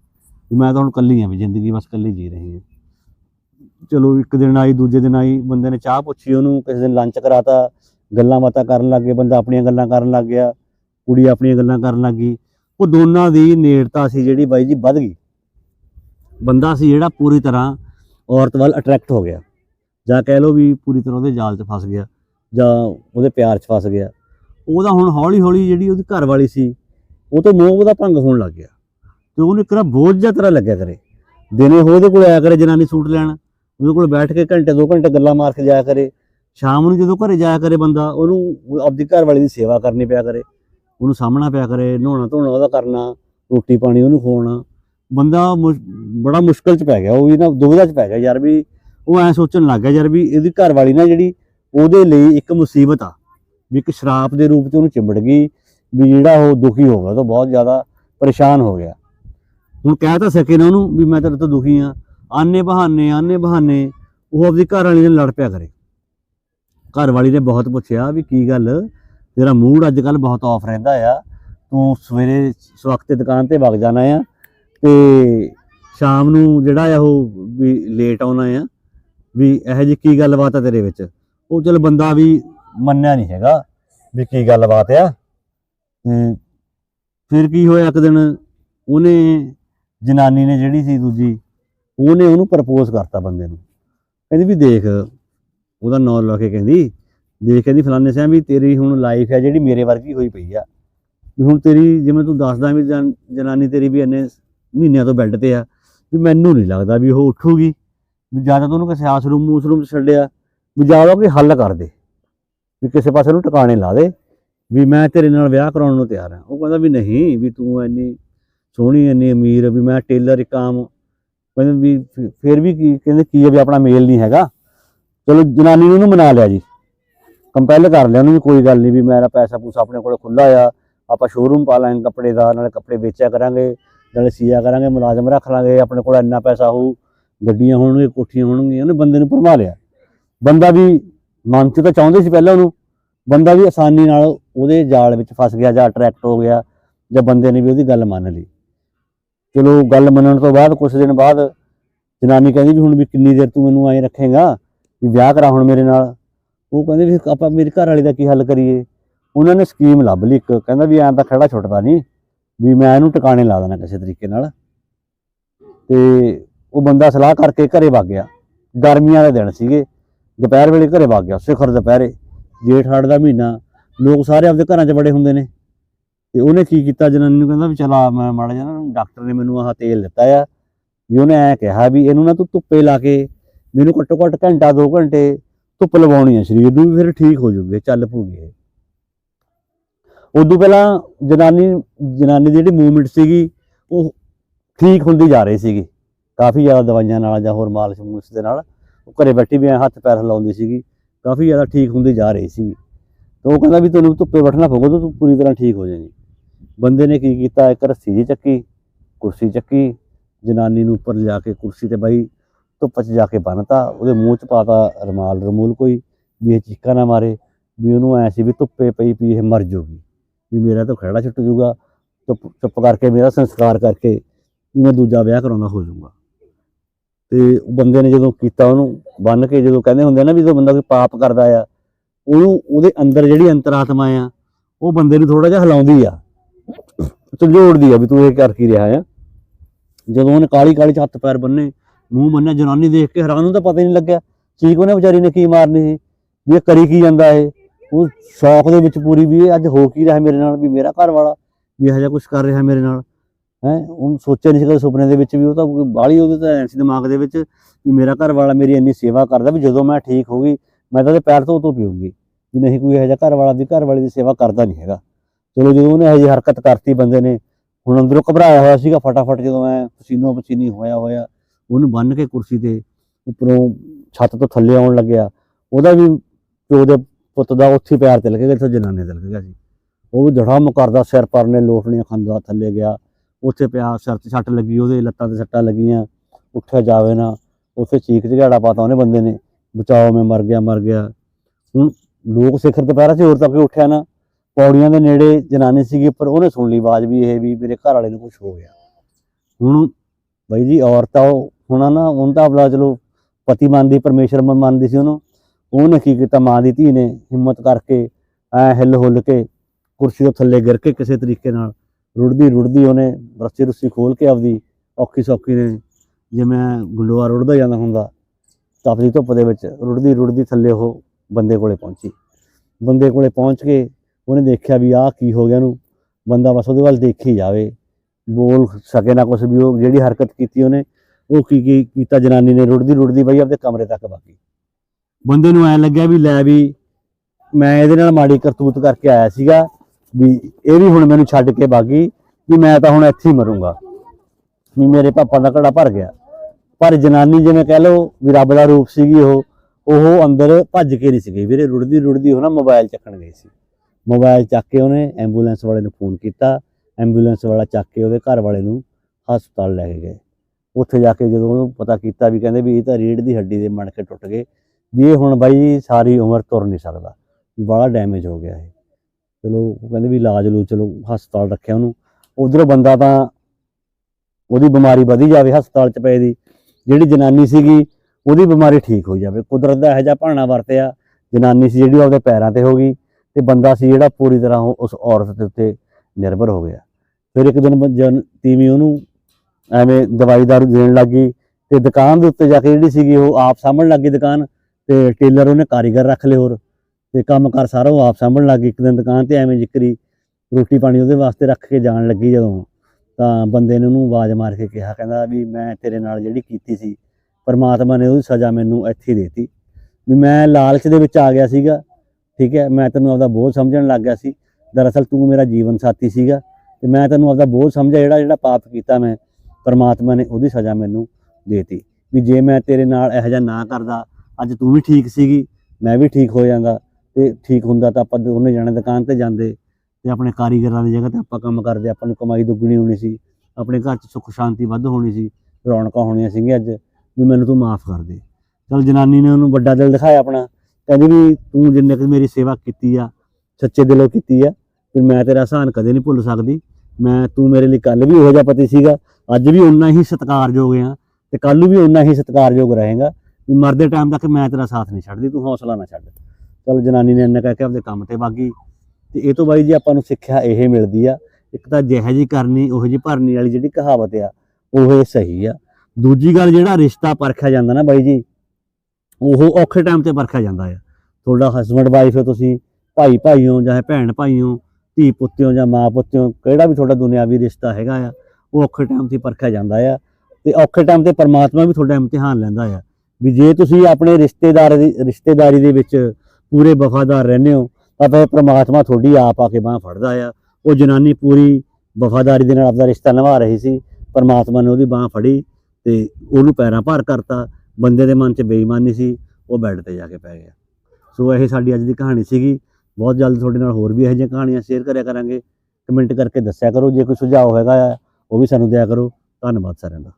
S1: ਵੀ ਮੈਂ ਤਾਂ ਹੁਣ ਕੱਲੀ ਆ ਵੀ, ਜ਼ਿੰਦਗੀ ਬਸ ਕੱਲੀ ਜੀ ਰਹੀ ਹੈ ਚਲੋ ਇੱਕ ਦਿਨ ਆਈ, ਦੂਜੇ ਦਿਨ ਆਈ, ਬੰਦੇ ਨੇ ਚਾਹ ਪੁੱਛੀ ਉਹਨੂੰ, ਕਿਸੇ ਦਿਨ ਲੰਚ ਕਰਾਤਾ, ਗੱਲਾਂ ਬਾਤਾਂ ਕਰਨ ਲੱਗ ਗਏ, ਬੰਦਾ ਆਪਣੀਆਂ ਗੱਲਾਂ ਕਰਨ ਲੱਗ ਗਿਆ, ਕੁੜੀ ਆਪਣੀਆਂ ਗੱਲਾਂ ਕਰਨ ਲੱਗ ਗਈ। ਉਹ ਦੋਨਾਂ ਦੀ ਨੇੜਤਾ ਸੀ ਜਿਹੜੀ ਬਾਈ ਜੀ ਵੱਧ ਗਈ। ਬੰਦਾ ਸੀ ਜਿਹੜਾ ਪੂਰੀ ਤਰ੍ਹਾਂ ਔਰਤ ਵੱਲ ਅਟਰੈਕਟ ਹੋ ਗਿਆ। ਜਾਂ ਕਹਿ ਲਓ ਵੀ ਪੂਰੀ ਤਰ੍ਹਾਂ ਉਹਦੇ ਜਾਲ 'ਚ ਫਸ ਗਿਆ ਜਾਂ ਉਹਦੇ ਪਿਆਰ 'ਚ ਫਸ ਗਿਆ। ਉਹਦਾ ਹੁਣ ਹੌਲੀ ਹੌਲੀ ਜਿਹੜੀ ਉਹਦੀ ਘਰ ਵਾਲੀ ਸੀ, ਉਹ ਤੋਂ ਮੋਹ ਉਹਦਾ ਭੰਗ ਹੋਣ ਲੱਗ ਗਿਆ। ਤੇ ਉਹਨੂੰ ਇੱਕ ਨਾ ਬੋਝ ਜਿਹਾ ਤਰ੍ਹਾਂ ਲੱਗਿਆ ਕਰੇ। ਦਿਨੇ ਉਹ ਉਹਦੇ ਕੋਲ ਆਇਆ ਕਰੇ ਜਨਾਨੀ ਸੂਟ ਲੈਣ। ਉਹਦੇ ਕੋਲ ਬੈਠ ਕੇ ਘੰਟੇ, ਦੋ ਘੰਟੇ ਗੱਲਾਂ ਮਾਰ ਕੇ ਜਾਇਆ ਕਰੇ। ਸ਼ਾਮ ਨੂੰ ਜਦੋਂ ਘਰੇ ਜਾਇਆ ਕਰੇ ਬੰਦਾ, ਉਹਨੂੰ ਉਹ ਆਪਦੀ ਘਰ ਵਾਲੀ ਦੀ ਸੇਵਾ ਕਰਨੀ ਪਿਆ ਕਰੇ। ਉਹਨੂੰ ਸਾਹਮਣਾ ਪਿਆ ਕਰੇ ਨਹਾਉਣਾ ਧੋਣਾ ਉਹਦਾ ਕਰਨਾ ਰੋਟੀ ਪਾਣੀ ਉਹਨੂੰ ਖਵਾਉਣਾ। ਬੰਦਾ ਮੁਸ਼- ਬੜਾ ਮੁਸ਼ਕਲ ਚ ਪੈ ਗਿਆ, ਉਹ ਵੀ ਨਾ ਦੁਬਿਧਾ ਚ ਪੈ ਗਿਆ ਯਾਰ ਵੀ ਉਹ ਐ ਸੋਚਣ ਲੱਗ ਗਿਆ ਯਾਰ ਵੀ ਇਹਦੀ ਘਰ ਵਾਲੀ ਨਾ ਜਿਹੜੀ ਉਹਦੇ ਲਈ ਇੱਕ ਮੁਸੀਬਤ ਆ, ਵੀ ਇੱਕ ਸ਼ਰਾਪ ਦੇ ਰੂਪ ਚ ਉਹਨੂੰ ਚਿੰਬੜ ਗਈ, ਵੀ ਜਿਹੜਾ ਉਹ ਦੁਖੀ ਹੋ ਗਿਆ, ਉਹ ਬਹੁਤ ਜ਼ਿਆਦਾ ਪਰੇਸ਼ਾਨ ਹੋ ਗਿਆ। ਹੁਣ ਕਹਿ ਤਾਂ ਸਕੇ ਨਾ ਉਹਨੂੰ ਵੀ ਮੈਂ ਤੇਰੇ ਤੋਂ ਦੁਖੀ ਆ, ਆਨੇ ਬਹਾਨੇ ਆਨੇ ਬਹਾਨੇ ਉਹ ਆਪਦੀ ਘਰ ਵਾਲੀ ਨਾਲ ਲੜ ਪਿਆ ਕਰੇ। ਘਰ ਵਾਲੀ ਨੇ ਬਹੁਤ ਪੁੱਛਿਆ ਵੀ ਕੀ ਗੱਲ, ਤੇਰਾ ਮੂਡ ਅੱਜ ਕੱਲ ਬਹੁਤ ਆਫ ਰਹਿੰਦਾ ਆ, ਤੂੰ ਸਵੇਰੇ ਸਵਖਤੇ ਦੁਕਾਨ ਤੇ ਵਗ ਜਾਣਾ ਆ ਤੇ ਸ਼ਾਮ ਨੂੰ ਜਿਹੜਾ ਆ ਉਹ ਵੀ ਲੇਟ ਆਉਣਾ ਆ ਵੀ ਇਹੋ ਜਿਹੀ ਕੀ ਗੱਲਬਾਤ ਆ ਤੇਰੇ ਵਿੱਚ? ਉਹ ਚਲ ਬੰਦਾ ਵੀ ਮੰਨਿਆ ਨਹੀਂ ਹੈਗਾ ਵੀ ਕੀ ਗੱਲਬਾਤ ਆ। ਤੇ ਫਿਰ ਕੀ ਹੋਇਆ ਇੱਕ ਦਿਨ? ਉਹਨੇ, ਜਨਾਨੀ ਨੇ ਜਿਹੜੀ ਸੀ ਦੂਜੀ, ਉਹਨੇ ਉਹਨੂੰ ਪ੍ਰਪੋਜ਼ ਕਰਤਾ ਬੰਦੇ ਨੂੰ। ਕਹਿੰਦੀ ਵੀ ਦੇਖ, ਉਹਦਾ ਨਾਂ ਲਾ ਕੇ ਕਹਿੰਦੀ, ਦੇਖ ਕਹਿੰਦੀ ਫਲਾਣੇ ਸਿਆਂ ਵੀ ਤੇਰੀ ਹੁਣ ਲਾਈਫ ਹੈ ਜਿਹੜੀ ਮੇਰੇ ਵਰਗੀ ਹੋਈ ਪਈ ਆ। ਵੀ ਹੁਣ ਤੇਰੀ, ਜਿਵੇਂ ਤੂੰ ਦੱਸਦਾ ਵੀ ਜਨਾਨੀ ਤੇਰੀ ਵੀ ਇੰਨੇ ਮਹੀਨਿਆਂ ਤੋਂ ਬੈੱਡ ਤੇ ਆ, ਵੀ ਮੈਨੂੰ ਨਹੀਂ ਲੱਗਦਾ ਵੀ ਉਹ ਉੱਠੂਗੀ। ਵੀ ਜ਼ਿਆਦਾ ਤਾਂ ਉਹਨੂੰ ਕਿਸੇ ਆਸਰੂਮ ਮੂਸਰੂਮ 'ਚ ਛੱਡਿਆ ਵੀ ਜ਼ਿਆਦਾ ਕੋਈ ਹੱਲ ਕਰ ਦੇ, ਵੀ ਕਿਸੇ ਪਾਸੇ ਨੂੰ ਟਿਕਾਣੇ ਲਾ ਦੇ, ਵੀ ਮੈਂ ਤੇਰੇ ਨਾਲ ਵਿਆਹ ਕਰਾਉਣ ਨੂੰ ਤਿਆਰ ਹਾਂ ਉਹ ਕਹਿੰਦਾ ਵੀ ਨਹੀਂ, ਵੀ ਤੂੰ ਇੰਨੀ ਸੋਹਣੀ, ਇੰਨੀ ਅਮੀਰ ਵੀ ਮੈਂ ਟੇਲਰ ਇੱਕ ਆਮ, ਕਹਿੰਦੇ ਵੀ ਫਿਰ- ਫਿਰ ਵੀ ਕੀ, ਕਹਿੰਦੇ ਕੀ ਹੈ ਵੀ ਆਪਣਾ ਮੇਲ ਨਹੀਂ ਹੈਗਾ। ਚਲੋ ਜਨਾਨੀ ਨੂੰ ਉਹਨੂੰ ਮਨਾ ਲਿਆ ਜੀ। ਕੰਪੈਲ ਕਰ ਲਿਆ ਉਹਨੂੰ ਵੀ ਕੋਈ ਗੱਲ ਨਹੀਂ ਵੀ ਮੇਰਾ ਪੈਸਾ ਪੂਸਾ ਆਪਣੇ ਕੋਲ ਖੁੱਲਾ ਆ, ਆਪਾਂ ਸ਼ੋਰੂਮ ਪਾ ਲਾਂਗੇ ਕੱਪੜੇ ਦਾ, ਨਾਲੇ ਕੱਪੜੇ ਵੇਚਿਆ ਕਰਾਂਗੇ, ਨਾਲੇ ਸੀਆ ਕਰਾਂਗੇ, ਮੁਲਾਜ਼ਮ ਰੱਖ ਲਾਂਗੇ, ਆਪਣੇ ਕੋਲ ਇੰਨਾ ਪੈਸਾ ਹੋਊ। ਗੱਡੀਆਂ ਹੋਣਗੀਆਂ, ਕੋਠੀਆਂ ਹੋਣਗੀਆਂ, ਉਹਨੇ ਬੰਦੇ ਨੂੰ ਭਰਮਾ ਲਿਆ। ਬੰਦਾ ਵੀ ਮਨ ਚ ਤਾਂ ਚਾਹੁੰਦੇ ਸੀ ਪਹਿਲਾਂ ਉਹਨੂੰ, ਬੰਦਾ ਵੀ ਆਸਾਨੀ ਨਾਲ ਉਹਦੇ ਜਾਲ ਵਿੱਚ ਫਸ ਗਿਆ ਜਾਂ ਅਟਰੈਕਟ ਹੋ ਗਿਆ ਜਾਂ ਬੰਦੇ ਨੇ ਵੀ ਉਹਦੀ ਗੱਲ ਮੰਨ ਲਈ। ਚਲੋ ਗੱਲ ਮੰਨਣ ਤੋਂ ਬਾਅਦ ਕੁਝ ਦਿਨ ਬਾਅਦ ਜਨਾਨੀ ਕਹਿੰਦੀ ਵੀ ਹੁਣ ਵੀ ਕਿੰਨੀ ਦੇਰ ਤੂੰ ਮੈਨੂੰ ਐਂ ਰੱਖੇਗਾ ਵੀ ਵਿਆਹ ਕਰਾ ਹੁਣ ਮੇਰੇ ਨਾਲ। ਉਹ ਕਹਿੰਦੇ ਵੀ ਆਪਾਂ ਮੇਰੀ ਘਰ ਵਾਲੀ ਦਾ ਕੀ ਹੱਲ ਕਰੀਏ? ਉਹਨਾਂ ਨੇ ਸਕੀਮ ਲੱਭ ਲਈ ਇੱਕ, ਕਹਿੰਦਾ ਵੀ ਐਂ ਤਾਂ ਖੜਾ ਛੁੱਟਦਾ ਨਹੀਂ ਵੀ ਮੈਂ ਇਹਨੂੰ ਟਿਕਾਣੇ ਲਾ ਦੇਣਾ ਕਿਸੇ ਤਰੀਕੇ ਨਾਲ। ਤੇ ਉਹ ਬੰਦਾ ਸਲਾਹ ਕਰਕੇ ਘਰੇ ਵਗ ਗਿਆ। ਗਰਮੀਆਂ ਦੇ ਦਿਨ ਸੀਗੇ। ਦੁਪਹਿਰ ਵੇਲੇ ਘਰੇ ਵਗ ਗਿਆ, ਸਿਖਰ ਦੁਪਹਿਰੇ। ਜੇਠ ਹਾੜ ਦਾ ਮਹੀਨਾ। ਲੋਕ ਸਾਰੇ ਆਪਦੇ ਘਰਾਂ 'ਚ ਬੜੇ ਹੁੰਦੇ ਨੇ। ਤੇ ਉਹਨੇ ਕੀ ਕੀਤਾ? ਜਨਾਨੀ ਨੂੰ ਕਹਿੰਦਾ ਵੀ ਚਲਾ ਮੈਂ ਮਾੜਾ ਜਿਹਾ ਡਾਕਟਰ ਨੇ ਮੈਨੂੰ ਆਹ ਤੇਲ ਦਿੱਤਾ ਆ। ਵੀ ਉਹਨੇ ਐ ਕਿਹਾ ਵੀ ਇਹਨੂੰ ਨਾ ਤੂੰ ਧੁੱਪੇ ਲਾ ਕੇ, ਮੈਨੂੰ ਘੱਟੋ ਘੱਟ ਘੰਟਾ 2 ਘੰਟੇ ਧੁੱਪ ਲਵਾਉਣੀ ਆ ਸਰੀਰ ਨੂੰ ਵੀ ਫਿਰ ਠੀਕ ਹੋ ਜੂਗੇ ਚੱਲ ਪੂਗੀ ਇਹ। ਉਦੋਂ ਪਹਿਲਾਂ ਜਨਾਨੀ ਜਨਾਨੀ ਦੀ ਜਿਹੜੀ ਮੂਵਮੈਂਟ ਸੀਗੀ, ਉਹ ਠੀਕ ਹੁੰਦੀ ਜਾ ਰਹੀ ਸੀਗੀ। ਕਾਫੀ ਜ਼ਿਆਦਾ ਦਵਾਈਆਂ ਨਾਲ ਜਾਂ ਹੋਰ ਮਾਲਿਸ਼ ਮੂਲਿਸ਼ ਦੇ ਨਾਲ ਉਹ ਘਰੇ ਬੈਠੀ ਵੀ ਐਂ ਹੱਥ ਪੈਰ ਹਿਲਾਉਂਦੀ ਸੀਗੀ, ਕਾਫੀ ਜ਼ਿਆਦਾ ਠੀਕ ਹੁੰਦੀ ਜਾ ਰਹੀ ਸੀ। ਤੇ ਉਹ ਕਹਿੰਦਾ ਵੀ ਤੈਨੂੰ ਧੁੱਪੇ ਬੈਠਣਾ ਪਊਗਾ ਤੂੰ ਪੂਰੀ ਤਰ੍ਹਾਂ ਠੀਕ ਹੋ ਜਾਏਗੀ। ਬੰਦੇ ਨੇ ਕੀ ਕੀਤਾ? ਇੱਕ ਰੱਸੀ ਜੀ ਚੱਕੀ, ਕੁਰਸੀ ਚੱਕੀ, ਜਨਾਨੀ ਨੂੰ ਉੱਪਰ ਲਿਜਾ ਕੇ ਕੁਰਸੀ ਤੇ ਬਾਈ ਧੁੱਪ 'ਚ ਜਾ ਕੇ ਬੰਨਤਾ, ਉਹਦੇ ਮੂੰਹ 'ਚ ਪਾਤਾ ਰਮਾਲ ਰਮੂਲ ਕੋਈ, ਵੀ ਇਹ ਚੀਕਾ ਨਾ ਮਾਰੇ, ਵੀ ਉਹਨੂੰ ਐ ਸੀ ਵੀ ਧੁੱਪੇ ਪਈ ਪਈ ਇਹ ਮਰ ਜਾਊਗੀ ਵੀ ਮੇਰਾ ਤਾਂ ਖੜਾ ਛੁੱਟ ਜੂਗਾ ਚੁੱਪ ਚੁੱਪ ਕਰਕੇ ਮੇਰਾ ਸੰਸਕਾਰ ਕਰਕੇ ਵੀ ਮੈਂ ਦੂਜਾ ਵਿਆਹ ਕਰਾਉਂਦਾ ਹੋ ਜਾਊਗਾ ਤੇ ਉਹ ਬੰਦੇ ਨੇ ਜਦੋਂ ਕੀਤਾ ਉਹਨੂੰ ਬੰਨ ਕੇ ਜਦੋਂ ਕਹਿੰਦੇ ਹੁੰਦੇ ਆ ਨਾ ਵੀ ਜਦੋਂ ਬੰਦਾ ਕੋਈ ਪਾਪ ਕਰਦਾ ਆ, ਉਹਨੂੰ ਉਹਦੇ ਅੰਦਰ ਜਿਹੜੀ ਅੰਤਰਾਤਮਾ ਆ, ਉਹ ਬੰਦੇ ਨੂੰ ਥੋੜਾ ਜਿਹਾ ਹਿਲਾਉਂਦੀ ਆ। ਝੰਜੋੜਦੀ ਆ ਵੀ ਤੂੰ ਇਹ ਕਰ ਕੀ ਰਿਹਾ ਆ। ਜਦੋਂ ਉਹਨੇ ਕਾਲੀ ਕਾਲੀ ਚ ਹੱਥ ਪੈਰ ਬੰਨੇ, ਮੂੰਹ ਬੰਨਿਆ, ਜਨਾਨੀ ਦੇਖ ਕੇ ਹੈਰਾਨ ਨੂੰ ਤਾਂ ਪਤਾ ਹੀ ਨਹੀਂ ਲੱਗਿਆ। ਚੀਕ ਉਹਨੇ ਵਿਚਾਰੀ ਨੇ ਕੀ ਮਾਰਨੀ ਸੀ? ਵੀ ਇਹ ਕਰੀ ਕੀ ਜਾਂਦਾ ਇਹ? ਉਹ ਸ਼ੌਕ ਦੇ ਵਿੱਚ ਪੂਰੀ ਵੀ ਇਹ ਅੱਜ ਹੋ ਕੀ ਰਿਹਾ ਮੇਰੇ ਨਾਲ, ਵੀ ਮੇਰਾ ਘਰ ਵਾਲਾ ਵੀ ਇਹੋ ਜਿਹਾ ਕੁਝ ਕਰ ਰਿਹਾ ਮੇਰੇ ਨਾਲ। ਹੈ ਉਹ ਸੋਚਿਆ ਨਹੀਂ ਸੀ ਕਦੇ ਸੁਪਨੇ ਦੇ ਵਿੱਚ ਵੀ ਉਹ ਤਾਂ ਬਾਹਲੀ ਉਹਦੇ ਤਾਂ ਐਂ ਸੀ ਦਿਮਾਗ ਦੇ ਵਿੱਚ ਵੀ ਮੇਰਾ ਘਰ ਵਾਲਾ ਮੇਰੀ ਇੰਨੀ ਸੇਵਾ ਕਰਦਾ ਵੀ ਜਦੋਂ ਮੈਂ ਠੀਕ ਹੋ ਗਈ, ਮੈਂ ਤਾਂ ਉਹਦੇ ਪੈਰ ਤੋਂ ਤੋਂ ਪੀਊਂਗੀ ਵੀ ਨਹੀਂ ਕੋਈ ਇਹੋ ਜਿਹਾ ਘਰ ਵਾਲਾ ਦੀ ਘਰ ਵਾਲੀ ਦੀ ਸੇਵਾ ਕਰਦਾ ਨਹੀਂ ਹੈਗਾ। ਚਲੋ ਜਦੋਂ ਉਹਨੇ ਇਹੋ ਜਿਹੀ ਹਰਕਤ ਕਰਤੀ ਬੰਦੇ ਨੇ, ਹੁਣ ਅੰਦਰੋਂ ਘਬਰਾਇਆ ਹੋਇਆ ਸੀਗਾ ਫਟਾਫਟ ਜਦੋਂ ਮੈਂ ਪਸੀਨੋ ਪਸੀਨੀ ਹੋਇਆ ਹੋਇਆ, ਉਹਨੂੰ ਬੰਨ ਕੇ ਕੁਰਸੀ ਤੇ ਉੱਪਰੋਂ ਛੱਤ ਤੋਂ ਥੱਲੇ ਆਉਣ ਲੱਗਿਆ। ਉਹਦਾ ਵੀ ਪਿਓ ਦੇ ਪੁੱਤ ਦਾ ਉੱਥੇ ਪੈਰ ਤਿਲਕ ਗਿਆ, ਜਿੱਥੇ ਜਨਾਨੇ ਤਿਲਕ ਗਿਆ ਸੀ। ਉਹ ਵੀ ਧੜਾਮ ਮੁਕਰਦਾ, ਸਿਰ ਪਰ ਨੇ ਲੋਟਣੀਆਂ ਖਾਂਦਾ ਥੱਲੇ ਗਿਆ। ਉੱਥੇ ਪਿਆ, ਸਿਰ 'ਤੇ ਸੱਟ ਲੱਗੀ, ਉਹਦੇ ਲੱਤਾਂ 'ਤੇ ਸੱਟਾਂ ਲੱਗੀਆਂ, ਉੱਠਿਆ ਜਾਵੇ ਨਾ, ਉੱਥੇ ਚੀਕ ਝਗੜਾ ਪਾਤਾ ਉਹਨੇ ਬੰਦੇ ਨੇ, ਬਚਾਓ, ਮੈਂ ਮਰ ਗਿਆ ਮਰ ਗਿਆ। ਹੁਣ ਲੋਕ ਸਿਖਰ ਦੁਪਹਿਰਾ ਸੀ ਹੋਰ ਤਾਂ ਕੋਈ ਉੱਠਿਆ ਨਾ, ਪੌੜੀਆਂ ਦੇ ਨੇੜੇ ਜਨਾਨੀ ਸੀਗੀ, ਪਰ ਉਹਨੇ ਸੁਣ ਲਈ ਆਵਾਜ਼ ਵੀ ਇਹ ਵੀ, ਮੇਰੇ ਘਰ ਵਾਲੇ ਨੂੰ ਕੁਝ ਹੋ ਗਿਆ। ਹੁਣ ਬਾਈ ਜੀ, ਔਰਤ ਆ ਉਹ, ਹੁਣ ਨਾ ਉਹਦਾ ਤਾਂ ਆਪਣਾ ਚਲੋ, ਪਤੀ ਮੰਨਦੀ, ਪਰਮੇਸ਼ਰ ਮੰਨਦੀ ਸੀ ਉਹਨੂੰ। ਉਹਨੇ ਕੀ ਕੀਤਾ, ਮਾਂ ਦੀ ਧੀ ਨੇ ਹਿੰਮਤ ਕਰਕੇ, ਐ ਹਿੱਲ ਹੁੱਲ ਕੇ, ਕੁਰਸੀ ਤੋਂ ਥੱਲੇ ਗਿਰ ਕੇ ਕਿਸੇ ਤਰੀਕੇ ਨਾਲ ਰੁੜਦੀ ਰੁੜਦੀ ਉਹਨੇ ਰੱਸੀ ਰੁੱਸੀ ਖੋਲ ਕੇ ਆਪਦੀ ਔਖੀ ਸੌਖੀ ਨੇ ਜਿਵੇਂ ਗੁੰਡੋਆ ਰੁੜਦਾ ਜਾਂਦਾ ਹੁੰਦਾ ਤਪਦੀ ਧੁੱਪ ਦੇ ਵਿੱਚ ਰੁੜਦੀ ਰੁੜਦੀ ਥੱਲੇ ਉਹ ਬੰਦੇ ਕੋਲੇ ਪਹੁੰਚੀ। ਬੰਦੇ ਕੋਲੇ ਪਹੁੰਚ ਕੇ ਉਹਨੇ ਦੇਖਿਆ ਵੀ ਆਹ ਕੀ ਹੋ ਗਿਆ ਨੂੰ ਬੰਦਾ ਬਸ ਉਹਦੇ ਵੱਲ ਦੇਖੀ ਜਾਵੇ, ਬੋਲ ਸਕੇ ਨਾ ਕੁਛ ਵੀ ਉਹ ਜਿਹੜੀ ਹਰਕਤ ਕੀਤੀ ਉਹਨੇ, ਉਹ ਕੀ ਕੀ ਕੀਤਾ ਜਨਾਨੀ ਨੇ, ਰੁੜਦੀ ਰੁੜਦੀ ਬਈ ਆਪਦੇ ਕਮਰੇ ਤੱਕ ਬਾਕੀ ਬੰਦੇ ਨੂੰ ਐ ਲੱਗਿਆ ਵੀ ਲੈ ਵੀ ਮੈਂ ਇਹਦੇ ਨਾਲ ਮਾੜੀ ਕਰਤੂਤ ਕਰਕੇ ਆਇਆ ਸੀਗਾ ਵੀ ਇਹ ਵੀ ਹੁਣ ਮੈਨੂੰ ਛੱਡ ਕੇ ਬਾਗੀ ਵੀ ਮੈਂ ਤਾਂ ਹੁਣ ਇੱਥੇ ਹੀ ਮਰੂੰਗਾ। ਵੀ ਮੇਰੇ ਪਾਪਾ ਦਾ ਘੜਾ ਭਰ ਗਿਆ। ਪਰ ਜਨਾਨੀ ਜਿਵੇਂ ਕਹਿ ਲਓ ਵੀ ਰੱਬ ਦਾ ਰੂਪ ਸੀਗੀ ਉਹ ਉਹ ਅੰਦਰ ਭੱਜ ਕੇ ਨਹੀਂ ਸੀ ਵੀਰੇ ਰੁੜਦੀ ਰੁੜਦੀ ਉਹ ਨਾ ਮੋਬਾਈਲ ਚੱਕਣ ਗਈ ਸੀ। ਮੋਬਾਈਲ ਚੱਕ ਕੇ ਉਹਨੇ ਐਂਬੂਲੈਂਸ ਵਾਲੇ ਨੂੰ ਫੋਨ ਕੀਤਾ। ਐਂਬੂਲੈਂਸ ਵਾਲਾ ਚੱਕ ਕੇ ਉਹਦੇ ਘਰ ਵਾਲੇ ਨੂੰ ਹਸਪਤਾਲ ਲੈ ਕੇ ਗਏ। ਉੱਥੇ ਜਾ ਕੇ ਜਦੋਂ ਉਹਨੂੰ ਪਤਾ ਕੀਤਾ ਵੀ ਕਹਿੰਦੇ ਵੀ ਇਹ ਤਾਂ ਰੀੜ ਦੀ ਹੱਡੀ ਦੇ ਮਣਕੇ ਟੁੱਟ ਗਏ। ਵੀ ਇਹ ਹੁਣ ਬਾਈ ਸਾਰੀ ਉਮਰ ਤੁਰ ਨਹੀਂ ਸਕਦਾ। ਬੜਾ ਡੈਮੇਜ ਹੋ ਗਿਆ ਇਹ। ਚਲੋ, ਉਹ ਕਹਿੰਦੇ ਵੀ ਇਲਾਜ ਲੂ ਚਲੋ, ਹਸਪਤਾਲ ਰੱਖਿਆ ਉਹਨੂੰ। ਉਧਰੋਂ ਬੰਦਾ ਤਾਂ ਉਹਦੀ ਬਿਮਾਰੀ ਵਧੀ ਜਾਵੇ, ਹਸਪਤਾਲ 'ਚ ਪਏ ਦੀ। ਜਿਹੜੀ ਜਨਾਨੀ ਸੀਗੀ, ਉਹਦੀ ਬਿਮਾਰੀ ਠੀਕ ਹੋ ਜਾਵੇ। ਕੁਦਰਤ ਦਾ ਇਹੋ ਜਿਹਾ ਭਾਣਾ ਵਰਤਿਆ, ਜਨਾਨੀ ਸੀ ਜਿਹੜੀ ਉਹ ਆਪਦੇ ਪੈਰਾਂ ਤੇ ਹੋ ਗਈ ਤੇ ਬੰਦਾ ਸੀ ਜਿਹੜਾ ਪੂਰੀ ਤਰ੍ਹਾਂ ਉਹ ਉਸ ਔਰਤ ਦੇ ਉੱਤੇ ਨਿਰਭਰ ਹੋ ਗਿਆ। ਫਿਰ ਇੱਕ ਦਿਨ ਬ- ਤੀਵੀਂ ਉਹਨੂੰ ਐਵੇਂ ਦਵਾਈ ਦਾਰੂ ਦੇਣ ਲੱਗੀ ਤੇ ਦੁਕਾਨ ਦੇ ਉੱਤੇ ਜਾ ਕੇ ਜਿਹੜੀ ਸੀਗੀ ਉਹ ਆਪ ਸਾਂਭਣ ਲੱਗੀ ਦੁਕਾਨ ਤੇ ਟੇਲਰ ਉਹਨੇ ਕਾਰੀਗਰ ਰੱਖ ਲਏ ਹੋਰ। ਤੇ ਕੰਮ ਕਰ ਸਾਰਾ ਉਹ ਆਪ ਸਾਂਭਣ ਲੱਗੀ ਇੱਕ ਦਿਨ ਦੁਕਾਨ ਤੇ ਐਵੇਂ ਜ਼ਿਕਰੀ, ਰੋਟੀ ਪਾਣੀ ਉਹਦੇ ਵਾਸਤੇ ਰੱਖ ਕੇ ਜਾਣ ਲੱਗੀ ਜਦੋਂ। ਤਾਂ ਬੰਦੇ ਨੇ ਉਹਨੂੰ ਆਵਾਜ਼ ਮਾਰ ਕੇ ਕਿਹਾ, ਕਹਿੰਦਾ ਵੀ ਮੈਂ ਤੇਰੇ ਨਾਲ ਜਿਹੜੀ ਕੀਤੀ ਸੀ, ਪਰਮਾਤਮਾ ਨੇ ਉਹਦੀ ਸਜ਼ਾ ਮੈਨੂੰ ਇੱਥੇ ਦੇਤੀ। ਵੀ ਮੈਂ ਲਾਲਚ ਦੇ ਵਿੱਚ ਆ ਗਿਆ ਸੀਗਾ, ਠੀਕ ਹੈ, ਮੈਂ ਤੈਨੂੰ ਆਪਦਾ ਬੋਝ ਸਮਝਣ ਲੱਗ ਗਿਆ ਸੀ। ਦਰਅਸਲ ਤੂੰ ਮੇਰਾ ਜੀਵਨ ਸਾਥੀ ਸੀਗਾ ਤੇ ਮੈਂ ਤੈਨੂੰ ਆਪਦਾ ਬੋਝ ਸਮਝਿਆ ਜਿਹੜਾ ਜਿਹੜਾ ਪਾਪ ਕੀਤਾ ਮੈਂ, ਪਰਮਾਤਮਾ ਨੇ ਉਹਦੀ ਸਜ਼ਾ ਮੈਨੂੰ ਦੇਤੀ। ਵੀ ਜੇ ਮੈਂ ਤੇਰੇ ਨਾਲ ਇਹੋ ਜਿਹਾ ਨਾ ਕਰਦਾ, ਅੱਜ ਤੂੰ ਵੀ ਠੀਕ ਸੀਗੀ, ਮੈਂ ਵੀ ਠੀਕ ਹੋ ਜਾਂਦਾ ਤੇ ਠੀਕ ਹੁੰਦਾ ਤਾਂ ਆਪਾਂ ਦੋਨੇ ਜਾਣੇ ਦੁਕਾਨ ਤੇ ਜਾਂਦੇ ਤੇ ਆਪਣੇ ਕਾਰੀਗਰਾਂ ਦੀ ਜਗ੍ਹਾ ਤੇ ਆਪਾਂ ਕੰਮ ਕਰਦੇ, ਆਪਾਂ ਨੂੰ ਕਮਾਈ ਦੁੱਗਣੀ ਹੋਣੀ ਸੀ, ਆਪਣੇ ਘਰ 'ਚ ਸੁੱਖ ਸ਼ਾਂਤੀ ਵੱਧ ਹੋਣੀ ਸੀ, ਰੌਣਕਾਂ ਹੋਣੀਆਂ ਸੀਗੀਆਂ ਅੱਜ, ਵੀ ਮੈਨੂੰ ਤੂੰ ਮਾਫ ਕਰ ਦੇ। ਚਲ ਜਨਾਨੀ ਨੇ ਉਹਨੂੰ ਵੱਡਾ ਦਿਲ ਦਿਖਾਇਆ ਆਪਣਾ, ਕਹਿੰਦੀ ਵੀ ਤੂੰ ਜਿੰਨੇ ਕੁ ਮੇਰੀ ਸੇਵਾ ਕੀਤੀ ਆ, ਸੱਚੇ ਦਿਲੋਂ ਕੀਤੀ ਆ, ਫਿਰ ਮੈਂ ਤੇਰਾ ਅਹਿਸਾਨ ਕਦੇ ਨਹੀਂ ਭੁੱਲ ਸਕਦੀ। ਮੈਂ, ਤੂੰ ਮੇਰੇ ਲਈ ਕੱਲ ਵੀ ਉਹੋ ਜਿਹਾ ਪਤੀ ਸੀਗਾ, ਅੱਜ ਵੀ ਓਨਾ ਹੀ ਸਤਿਕਾਰਯੋਗ ਆ ਤੇ ਕੱਲ ਨੂੰ ਵੀ ਓਨਾ ਹੀ ਸਤਿਕਾਰਯੋਗ ਰਹੇਗਾ, ਵੀ ਮਰਦੇ ਟਾਈਮ ਤੱਕ ਮੈਂ ਤੇਰਾ ਸਾਥ ਨਹੀਂ ਛੱਡਦੀ, ਤੂੰ ਹੌਸਲਾ ਨਾ ਛੱਡ। ਚਲ ਜਨਾਨੀ ਨੇ ਇੰਨਾ ਕਹਿ ਕੇ ਆਪਦੇ ਕੰਮ ਤੇ ਬਾਗੀ ਤੇ ਇਹ ਤੋਂ ਬਾਈ ਜੀ ਆਪਾਂ ਨੂੰ ਸਿੱਖਿਆ ਇਹ ਮਿਲਦੀ ਆ, ਇੱਕ ਤਾਂ ਜਿਹੋ ਜੀ ਕਰਨੀ, ਉਹੋ ਜੀ ਭਰਨੀ ਵਾਲੀ ਜਿਹੜੀ ਕਹਾਵਤ ਆ, ਉਹ ਸਹੀ ਆ। ਦੂਜੀ ਗੱਲ ਜਿਹੜਾ ਰਿਸ਼ਤਾ ਪਰਖਿਆ ਜਾਂਦਾ ਨਾ ਬਾਈ ਜੀ, ਉਹ ਔਖੇ ਟਾਈਮ ਤੇ ਪਰਖਿਆ ਜਾਂਦਾ ਆ। ਤੁਹਾਡਾ ਹਸਬੰਡ ਵਾਈਫ ਹੈ ਤੁਸੀਂ ਭਾਈ ਭਾਈ ਹੋ ਚਾਹੇ ਭੈਣ ਭਾਈ ਹੋ ਧੀ, ਪੁੱਤਿਓ, ਜਾਂ ਮਾਂ, ਪੁੱਤਿਓ, ਕਿਹੜਾ ਵੀ ਤੁਹਾਡਾ ਦੁਨਿਆਵੀ ਰਿਸ਼ਤਾ ਹੈਗਾ ਆ, ਉਹ ਔਖੇ ਟਾਈਮ ਤੇ ਪਰਖਿਆ ਜਾਂਦਾ ਆ। ਤੇ ਔਖੇ ਟਾਈਮ ਤੇ ਪਰਮਾਤਮਾ ਵੀ ਤੁਹਾਡਾ ਇਮਤਿਹਾਨ ਲੈਂਦਾ ਆ, ਵੀ ਜੇ ਤੁਸੀਂ ਆਪਣੇ ਰਿਸ਼ਤੇਦਾਰ ਦੀ, ਰਿਸ਼ਤੇਦਾਰੀ ਦੇ ਵਿੱਚ ਪੂਰੇ ਵਫਾਦਾਰ ਰਹਿੰਦੇ ਹੋ, ਤਾਂ ਫਿਰ ਪ੍ਰਮਾਤਮਾ ਤੁਹਾਡੀ ਆਪ ਆ ਕੇ ਬਾਹ ਫੜਦਾ ਆ। ਉਹ ਜਨਾਨੀ ਪੂਰੀ ਵਫਾਦਾਰੀ ਦੇ ਨਾਲ ਆਪਦਾ ਰਿਸ਼ਤਾ ਨਿਭਾ ਰਹੀ ਸੀ, ਪ੍ਰਮਾਤਮਾ ਨੇ ਉਹਦੀ ਬਾਹ ਫੜੀ ਤੇ ਉਹਨੂੰ ਪੈਰਾਂ ਭਾਰ ਕਰਤਾ। ਬੰਦੇ ਦੇ ਮਨ 'ਚ ਬੇਈਮਾਨੀ ਸੀ, ਉਹ ਬੈੱਡ ਤੇ ਜਾ ਕੇ ਪੈ ਗਿਆ। ਸੋ ਇਹ ਸਾਡੀ ਅੱਜ ਦੀ ਕਹਾਣੀ ਸੀਗੀ। ਬਹੁਤ ਜਲਦ ਤੁਹਾਡੇ ਨਾਲ ਹੋਰ ਵੀ ਇਹੋ ਜਿਹੀਆਂ ਕਹਾਣੀਆਂ ਸ਼ੇਅਰ ਕਰਿਆ ਕਰਾਂਗੇ। ਕਮੈਂਟ ਕਰਕੇ ਦੱਸਿਆ ਕਰੋ, ਜੇ ਕੋਈ ਸੁਝਾਅ ਹੈਗਾ ਆ, ਉਹ ਵੀ ਸਾਨੂੰ ਦਿਆ ਕਰੋ। ਧੰਨਵਾਦ ਸਾਰਿਆਂ ਦਾ।